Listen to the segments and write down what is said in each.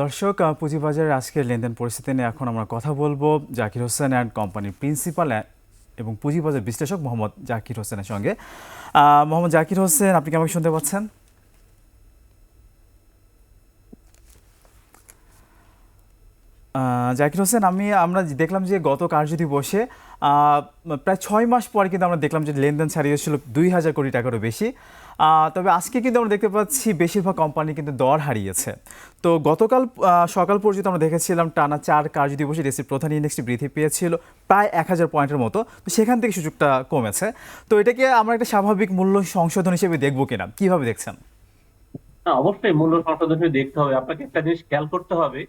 দর্শক পুঁজিবাজারের আজকের লেনদেন পরিস্থিতি নিয়ে এখন আমরা কথা বলব জাকির হোসেন অ্যান্ড কোম্পানির প্রিন্সিপাল এবং পুঁজিবাজার বিশ্লেষক মোহাম্মদ জাকির হোসেনের সঙ্গে। মোহাম্মদ জাকির হোসেন, আপনি কি আমাকে শুনতে পাচ্ছেন? জাকির হোসেন, আমি, আমরা দেখলাম যে গত কার্যদিবসে বসে প্রায় ছয় মাস পরে কিন্তু আমরা দেখলাম যে লেনদেন ছাড়িয়েছিল দুই হাজার কোটি টাকারও বেশি। তবে আজকে কিন্তু আমরা দেখতে পাচ্ছি বেশিরভাগ কোম্পানি কিন্তু দর হারিয়েছে। তো গতকাল সকাল পর্যন্ত আমরা দেখেছিলাম টানা চার কার্যদিবসে দেশের প্রধান ইন্ডেক্সটি বৃদ্ধি পেয়েছিল, প্রায় এক হাজার পয়েন্টের মতো। তো সেখান থেকে সুযোগটা কমেছে। তো এটাকে আমরা একটা স্বাভাবিক মূল্য সংশোধন হিসেবে দেখব কিনা? কীভাবে দেখছেন? অবশ্যই মূল্য সংশোধন দেখতে হবে। আপনাকে একটা জিনিস খেয়াল করতে হবে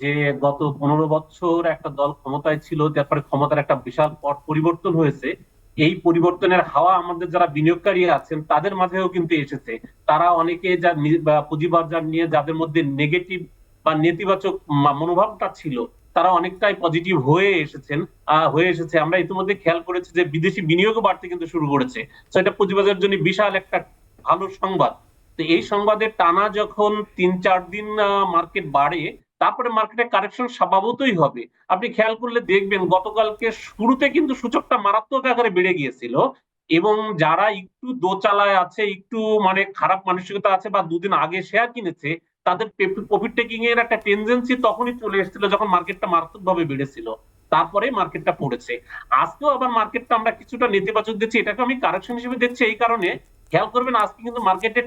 যে গত পনেরো বছর একটা দল ক্ষমতায় ছিল তারপরে ক্ষমতার একটা বিশাল পট পরিবর্তন হয়েছে। এই পরিবর্তনের হাওয়া আমাদের যারা বিনিয়োগকারী আছেন, তাদের মাঝেও কিন্তু এসেছে। তারা অনেকে যা পুঁজিবাজার নিয়ে যাদের মধ্যে নেগেটিভ বা নেতিবাচক মনোভাবটা ছিল, তারা অনেকটাই পজিটিভ হয়ে এসেছেন হয়ে এসেছে। আমরা ইতিমধ্যে খেয়াল করেছি যে বিদেশি বিনিয়োগও বাড়তে কিন্তু শুরু করেছে। তো এটা পুঁজিবাজারের জন্য বিশাল একটা ভালো সংবাদ। তো এই সংবাদের টানা যখন তিন চার দিন মার্কেট বাড়ে তারপরে মার্কেটে কারেকশন স্বভাবতই হবে। আপনি খেয়াল করলে দেখবেন গতকালকে শুরুতে কিন্তু সূচকটা মারাত্মক আকারে বেড়ে গিয়েছিল এবং যারা একটু দোচালায় আছে, একটু মানে খারাপ মানসিকতা আছে বা দুদিন আগে শেয়ার কিনেছে, তাদের প্রফিট টেকিং এর একটা টেন্ডেন্সি তখনই চলে এসেছিল যখন মার্কেটটা মারাত্মকভাবে বেড়েছিল। তারপরে মার্কেটটা পড়েছে। আজকেও আবার মার্কেটটা আমরা কিছুটা নেতিবাচক দেখছি, এটাকে আমি কারেকশন হিসেবে দেখছি এই কারণে। খেয়াল করবেন আজকে কিন্তু মার্কেটের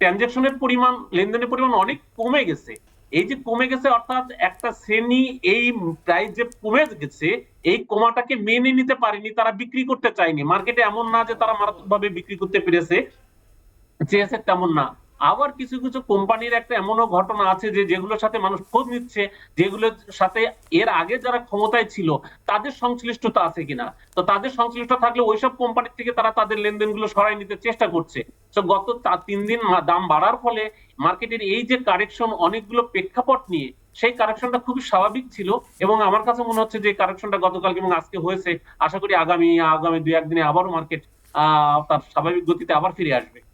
ট্রানজেকশনের পরিমাণ, লেনদেনের পরিমাণ অনেক কমে গেছে। এই যে কমে গেছে, অর্থাৎ একটা শ্রেণি এই প্রাইস যে কমে গেছে, এই কমাটাকে মেনে নিতে পারেনি, তারা বিক্রি করতে চায়নি। মার্কেটে এমন না যে তারা মারাত্মকভাবে বিক্রি করতে পেরেছে। চেয়েছে তেমন না। আবার কিছু কিছু কোম্পানির একটা এমনও ঘটনা আছে যে যেগুলোর সাথে মানুষ খোঁজ নিচ্ছে, যেগুলোর সাথে এর আগে যারা ক্ষমতায় ছিল, তাদের সংশ্লিষ্টতা আছে কিনা? তো তাদের সংশ্লিষ্ট থাকলে ওইসব কোম্পানির থেকে তারা তাদের লেনদেনগুলো সরাই নিতে চেষ্টা করছে। তো গত তিন দিন দাম বাড়ার ফলে মার্কেটের এই যে কারেকশন অনেকগুলো প্রেক্ষাপট নিয়ে, সেই কারেকশনটা খুবই স্বাভাবিক ছিল এবং আমার কাছে মনে হচ্ছে যে কারেকশনটা গতকালকে এবং আজকে হয়েছে। আশা করি আগামী আগামী দুই একদিনে আবারও মার্কেট, আহ, তার স্বাভাবিক গতিতে আবার ফিরে আসবে।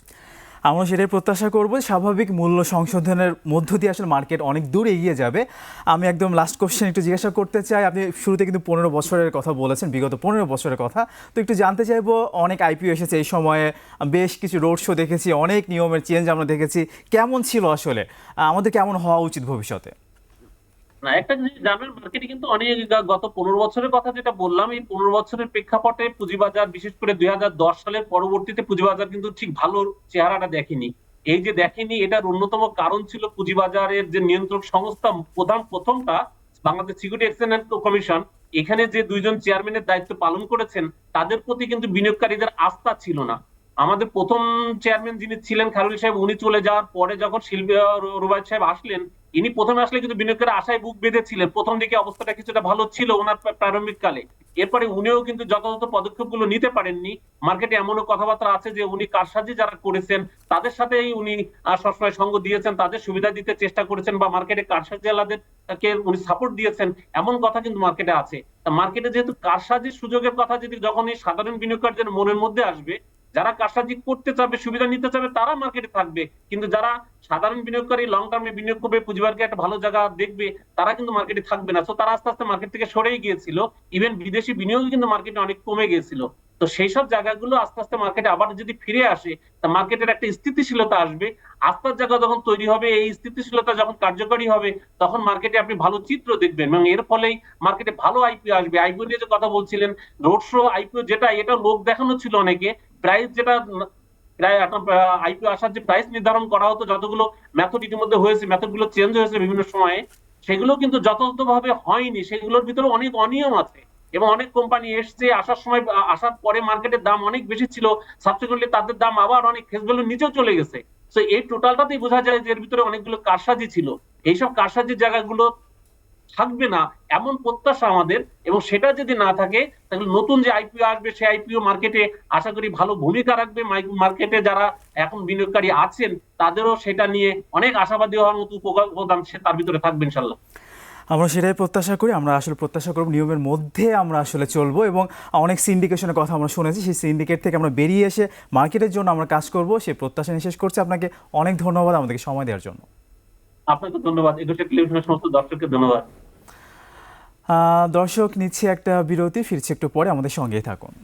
আমরা সেটাই প্রত্যাশা করব স্বাভাবিক মূল্য সংশোধনের মধ্য দিয়ে আসলে মার্কেট অনেক দূর এগিয়ে যাবে। আমি একদম লাস্ট কোশ্চেন একটু জিজ্ঞাসা করতে চাই। আপনি শুরুতে কিন্তু পনেরো বছরের কথা বলেছেন, বিগত পনেরো বছরের কথা। তো একটু জানতে চাইব, অনেক আইপিও এসেছে এই সময়ে, বেশ কিছু রোড শো দেখেছি, অনেক নিয়মের চেঞ্জ আমরা দেখেছি। কেমন ছিল আসলে? আমাদের কেমন হওয়া উচিত ভবিষ্যতে? না, একটা জিনিস জানবেন মার্কেটে কিন্তু অনেক গত পনেরো বছরের কথা যেটা বললাম, এই পনেরো বছরের প্রেক্ষাপটে পুঁজিবাজার, বিশেষ করে দুই সালের পরবর্তীতে পুঁজিবাজার কিন্তু ঠিক ভালো চেহারাটা দেখেনি। এই যে দেখেনি, এটার অন্যতম কারণ ছিল পুঁজিবাজারের যে নিয়ন্ত্রক সংস্থা প্রধান প্রথমটা, বাংলাদেশ সিকিউরিটি এক্সচেঞ্জ কমিশন এখানে যে দুইজন চেয়ারম্যানের দায়িত্ব পালন করেছেন, তাদের প্রতি কিন্তু বিনিয়োগকারীদের আস্থা ছিল না। আমাদের প্রথম চেয়ারম্যান যিনি ছিলেন খারুল সাহেব, উনি চলে যাওয়ার পরে যখন শিল্পী রুবাই সাহেব আসলেন, ইনি প্রথমে আসলে কিন্তু বিনিয়োগের আশায় বুক বেঁধেছিলেন। প্রথম দিকে অবস্থাটা কিছুটা ভালো ছিল ওনার প্রারম্ভিক কালে এরপরে উনিও কিন্তু যথাযথ পদক্ষেপগুলো নিতে পারেননি। মার্কেটে এমনও কথাবার্তা আছে যে, উনি কারসাজি যারা করেছেন, তাদের সাথেই উনি সবসময় সঙ্গ দিয়েছেন, তাদের সুবিধা দিতে চেষ্টা করেছেন বা মার্কেটে কারসাজিওয়ালাদেরকে উনি সাপোর্ট দিয়েছেন, এমন কথা কিন্তু মার্কেটে আছে। মার্কেটে যেহেতু কারসাজির সুযোগের কথা যদি যখনই সাধারণ বিনিয়োগকারীদের মনের মধ্যে আসবে যারা কারসাজি করতে চাবে, সুবিধা নিতে চাবে, তারা মার্কেটে থাকবে। কিন্তু যারা সাধারণ বিনিয়োগকারী লং টার্মে বিনিয়োগ করবে পুঁজিবারকে একটা ভালো জায়গা দেখবে, তারা কিন্তু মার্কেটে থাকবে না। তো তারা আস্তে আস্তে মার্কেট থেকে সরেই গিয়েছিল। ইভেন বিদেশি বিনিয়োগ কিন্তু মার্কেটে অনেক কমে গিয়েছিল। তো সেই সব জায়গাগুলো আস্তে আস্তে মার্কেটে আবার যদি ফিরে আসে, তা মার্কেটের একটা স্থিতিশীলতা আসবে। আস্থার জায়গা যখন তৈরি হবে, এই স্থিতিশীলতা যখন কার্যকরী হবে, তখন মার্কেটে আপনি ভালো চিত্র দেখবেন। এবং এর ফলেই মার্কেটে ভালো আইপিও আসবে। আইপিও নিয়ে যে কথা বলছিলেন রোড শো আইপিও যেটা, এটা লোক দেখানো ছিল অনেকে। প্রাইস যেটা, প্রায় আইপিও আসার যে প্রাইস নির্ধারণ করা হতো, যতগুলো মেথড ইতিমধ্যে হয়েছে মেথডগুলো চেঞ্জ হয়েছে বিভিন্ন সময়ে, সেগুলো কিন্তু যথাযথভাবে হয়নি। সেগুলোর ভিতরে অনেক অনিয়ম আছে। এবং অনেক কোম্পানি এসছে, আসার সময় আসার পরে মার্কেটের দাম অনেক বেশি ছিল সাবসিকুয়েন্টলি তাদের দাম আবার অনেক ফেস ভ্যালু নিচেও চলে গেছে। তো এই টোটালটাতেই বোঝা যায় যে এর ভিতরে অনেকগুলো কারসাজি ছিল। এইসব কারসাজির জায়গাগুলো থাকবে না, এমন প্রত্যাশা আমাদের এবং সেটা যদি না থাকে, তাহলে নতুন যে আইপিও আসবে সেই আইপিও মার্কেটে আশা করি ভালো ভূমিকা রাখবে মার্কেটে যারা এখন বিনিয়োগকারী আছেন, তাদেরও সেটা নিয়ে অনেক আশাবাদী হওয়ার মতো উপাদান সে তার ভিতরে থাকবে ইনশাল্লাহ। আমরা সেটাই প্রত্যাশা করি, আমরা আসলে প্রত্যাশা করব নিয়মের মধ্যে আমরা আসলে চলবো এবং অনেক সিন্ডিকেশনের কথা আমরা শুনেছি, সেই সিন্ডিকেট থেকে আমরা বেরিয়ে এসে মার্কেটের জন্য আমরা কাজ করব সেই প্রত্যাশা নিয়ে শেষ করছি। আপনাকে অনেক ধন্যবাদ আমাদেরকে সময় দেওয়ার জন্য। আপনাকে ধন্যবাদ। একুশে টেলিভিশনের সমস্ত দর্শককে ধন্যবাদ। দর্শক, নিচ্ছে একটা বিরতি, ফিরছে একটু পরে। আমাদের সঙ্গেই থাকুন।